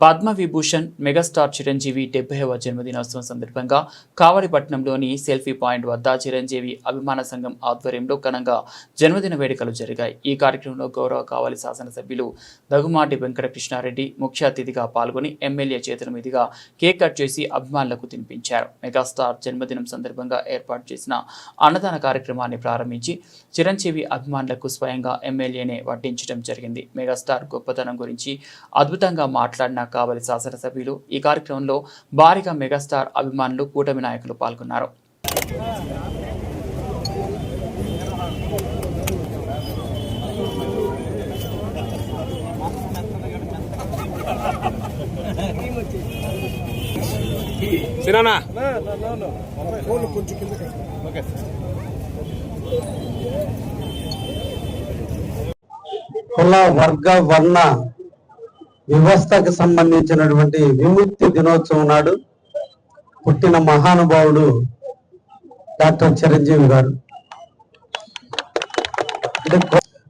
Padma Vibhushan megastar Chiranjeevi డెబ్బైవ జన్మదినోత్సవం సందర్భంగా కావలిపట్నంలోని సెల్ఫీ పాయింట్ వద్ద చిరంజీవి అభిమాన సంఘం ఆధ్వర్యంలో ఘనంగా జన్మదిన వేడుకలు జరిగాయి. ఈ కార్యక్రమంలో గౌరవ కావలి శాసనసభ్యులు దగుమాటి వెంకటకృష్ణారెడ్డి ముఖ్య అతిథిగా పాల్గొని ఎమ్మెల్యే చేతుల మీదుగా కేక్ కట్ చేసి అభిమానులకు తినిపించారు. మెగాస్టార్ జన్మదినం సందర్భంగా ఏర్పాటు చేసిన అన్నదాన కార్యక్రమాన్ని ప్రారంభించి చిరంజీవి అభిమానులకు స్వయంగా ఎమ్మెల్యేనే వడ్డించడం జరిగింది. మెగాస్టార్ గొప్పతనం గురించి అద్భుతంగా మాట్లాడిన కావలి శాసనసభ్యులు ఈ కార్యక్రమంలో భారీగా మెగాస్టార్ అభిమానులు కూటమి నాయకులు పాల్గొన్నారు. సినానా? కుల వర్గ వర్ణ వ్యవస్థకు సంబంధించినటువంటి విముక్తి దినోత్సవం నాడు పుట్టిన మహానుభావుడు డాక్టర్ చిరంజీవి గారు.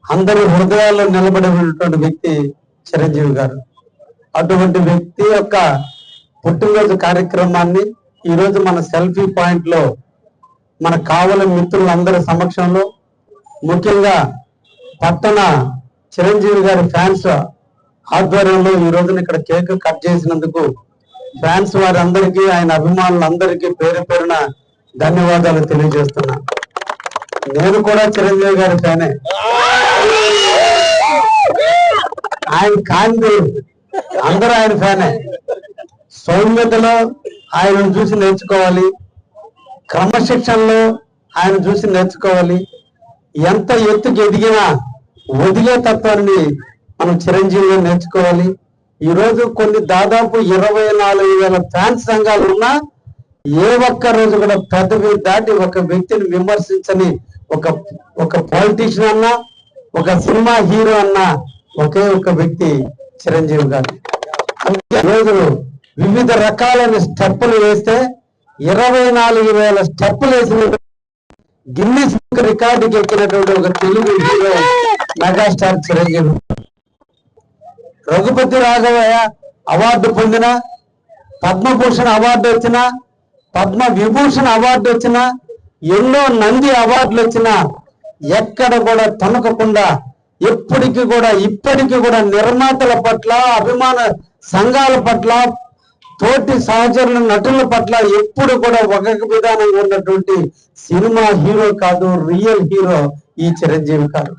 అందరి హృదయాల్లో నిలబడినటువంటి వ్యక్తి చిరంజీవి గారు. అటువంటి వ్యక్తి యొక్క పుట్టినరోజు కార్యక్రమాన్ని ఈరోజు మన సెల్ఫీ పాయింట్లో మన కావలి మిత్రులందరి సమక్షంలో ముఖ్యంగా పట్టణ చిరంజీవి గారి ఫ్యాన్స్ ఆధ్వర్యంలో ఈ రోజున ఇక్కడ కేక్ కట్ చేసినందుకు ఫ్యాన్స్ వారందరికీ ఆయన అభిమానులందరికీ పేరు పేరున ధన్యవాదాలు తెలియజేస్తున్నా. నేను కూడా చిరంజీవి గారి ఫ్యానే. ఆయన కాంతి అందరూ ఆయన ఫ్యానే. సౌమ్యతలో ఆయనను చూసి నేర్చుకోవాలి. క్రమశిక్షణలో ఆయన చూసి నేర్చుకోవాలి. ఎంత ఎత్తుకు ఎదిగినా వదిలే తత్వాన్ని మనం చిరంజీవిగా నేర్చుకోవాలి. ఈ రోజు కొన్ని దాదాపు ఇరవై నాలుగు వేల ఫ్యాన్స్ సంఘాలు ఉన్నా ఏ ఒక్క రోజు కూడా పెద్దవి దాటి ఒక వ్యక్తిని విమర్శించని ఒక ఒక పాలిటీషియన్ అన్నా ఒక సినిమా హీరో అన్నా ఒకే ఒక వ్యక్తి చిరంజీవి గారు. రోజు వివిధ రకాలైన స్టెప్పులు వేస్తే ఇరవై నాలుగు వేల స్టెప్పులు వేసిన గిన్నీస్ రికార్డుకి ఎక్కినటువంటి ఒక Telugu hero megastar Chiranjeevi. Raghupathi Raghavaiah award పొందిన పద్మభూషణ్ అవార్డు వచ్చిన పద్మ విభూషణ్ అవార్డు వచ్చిన ఎన్నో నంది అవార్డులు వచ్చిన ఎక్కడ కూడా తొనకకుండా ఎప్పటికీ కూడా ఇప్పటికీ కూడా నిర్మాతల పట్ల అభిమాన సంఘాల పట్ల తోటి సహచరుల నటుల పట్ల ఎప్పుడు కూడా ఒక విధానంగా ఉన్నటువంటి సినిమా హీరో కాదు రియల్ హీరో ఈ చిరంజీవి కాదు.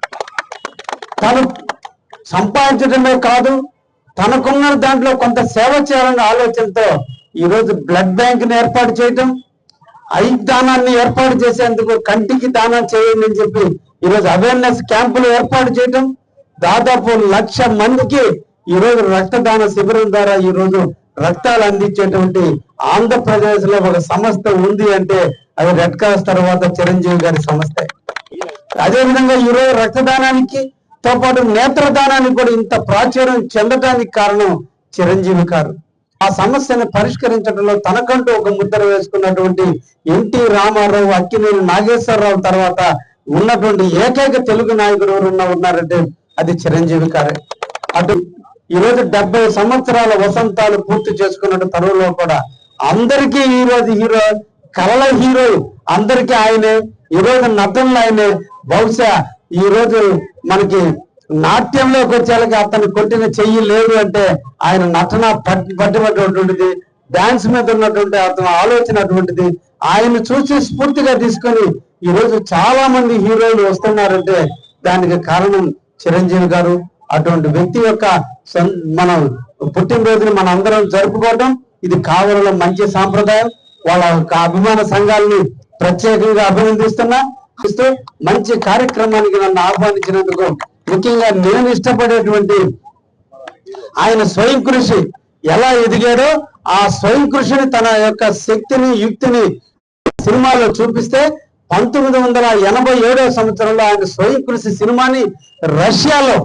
తను సంపాదించడమే కాదు తనకున్న దాంట్లో కొంత సేవ చేయాలన్న ఆలోచనతో ఈరోజు బ్లడ్ బ్యాంక్ని ఏర్పాటు చేయటం ఐ దానాన్ని ఏర్పాటు చేసేందుకు కంటికి దానం చేయండి అని చెప్పి ఈ రోజు అవేర్నెస్ క్యాంపులు ఏర్పాటు చేయటం దాదాపు లక్ష మందికి ఈ రోజు రక్తదాన శిబిరం ద్వారా ఈ రోజు రక్తాలు అందించేటువంటి ఆంధ్రప్రదేశ్లో ఒక సంస్థ ఉంది అంటే అది రెడ్ క్రాస్ తర్వాత చిరంజీవి గారి సంస్థ. అదే విధంగా రక్తదానానికి తో పాటు నేత్రదానానికి కూడా ఇంత ప్రాచుర్యం చెందటానికి కారణం చిరంజీవి గారు. ఆ సమస్యను పరిష్కరించడంలో తనకంటూ ఒక ముద్ర వేసుకున్నటువంటి ఎన్టీ రామారావు అక్కినేని నాగేశ్వరరావు తర్వాత ఉన్నటువంటి ఏకైక తెలుగు నాయకుడు ఎవరున్నా ఉన్నారంటే అది చిరంజీవి గారే. అటు ఈరోజు డెబ్బై సంవత్సరాల వసంతాలు పూర్తి చేసుకున్న తరువులో కూడా అందరికీ ఈరోజు హీరో కళల హీరో అందరికీ ఆయనే. ఈరోజు నటనలు ఆయనే. బహుశా ఈ రోజు మనకి నాట్యంలోకి వచ్చేళ్ళకి అతను కొట్టిన చెయ్యి లేదు అంటే ఆయన నటన పట్టి పట్టినటువంటిది డాన్స్ మీద ఉన్నటువంటి అతను ఆలోచన అటువంటిది ఆయన చూసి స్ఫూర్తిగా తీసుకొని ఈ రోజు చాలా మంది హీరోలు వస్తున్నారంటే దానికి కారణం చిరంజీవి గారు. అటువంటి వ్యక్తి యొక్క సొం- మనం పుట్టినరోజుని మన అందరం జరుపుకోవడం ఇది కావలలో మంచి సాంప్రదాయం. వాళ్ళ యొక్క అభిమాన సంఘాలని ప్రత్యేకంగా అభినందిస్తున్నా. ఇస్తూ మంచి కార్యక్రమానికి నన్ను ఆహ్వానించినందుకు ముఖ్యంగా నేను ఇష్టపడేటువంటి ఆయన స్వయం కృషి ఎలా ఎదిగాడో ఆ స్వయం కృషిని తన యొక్క శక్తిని యుక్తిని సినిమాలో చూపిస్తే పంతొమ్మిది వందల ఎనభై ఏడవ సంవత్సరంలో ఆయన స్వయం కృషి సినిమాని రష్యాలో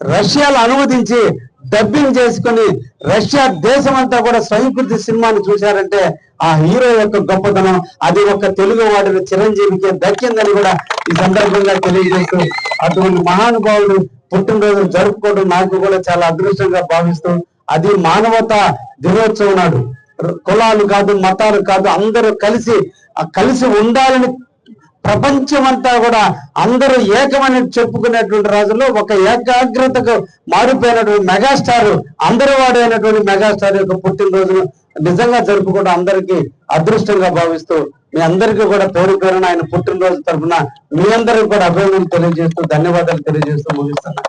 రష్యాలో అనువదించి డబ్బింగ్ చేసుకొని రష్యా దేశం అంతా కూడా స్వయం సినిమాని చూశారంటే ఆ హీరో యొక్క గొప్పతనం అది ఒక తెలుగు వాడిన చిరంజీవికి దక్కిందని కూడా ఈ సందర్భంగా తెలియజేస్తూ అటువంటి మహానుభావుడు పుట్టినరోజు జరుపుకోవడం నాకు కూడా చాలా అదృష్టంగా భావిస్తూ అది మానవత దినోత్సవం నాడు. కులాలు కాదు మతాలు కాదు అందరూ కలిసి ఆ కలిసి ఉండాలని ప్రపంచమంతా కూడా అందరూ ఏకమని చెప్పుకునేటువంటి రోజుల్లో ఒక ఏకాగ్రతకు మారిపోయినటువంటి మెగాస్టార్ అందరూ వాడైనటువంటి మెగాస్టార్ యొక్క పుట్టినరోజును నిజంగా జరుపుకోవడం అందరికీ అదృష్టంగా భావిస్తూ మీ అందరికీ కూడా పేరు పేరున ఆయన పుట్టినరోజు తరఫున మీ అందరికీ కూడా అభినందనలు తెలియజేస్తూ ధన్యవాదాలు తెలియజేస్తూ ముగిస్తున్నా.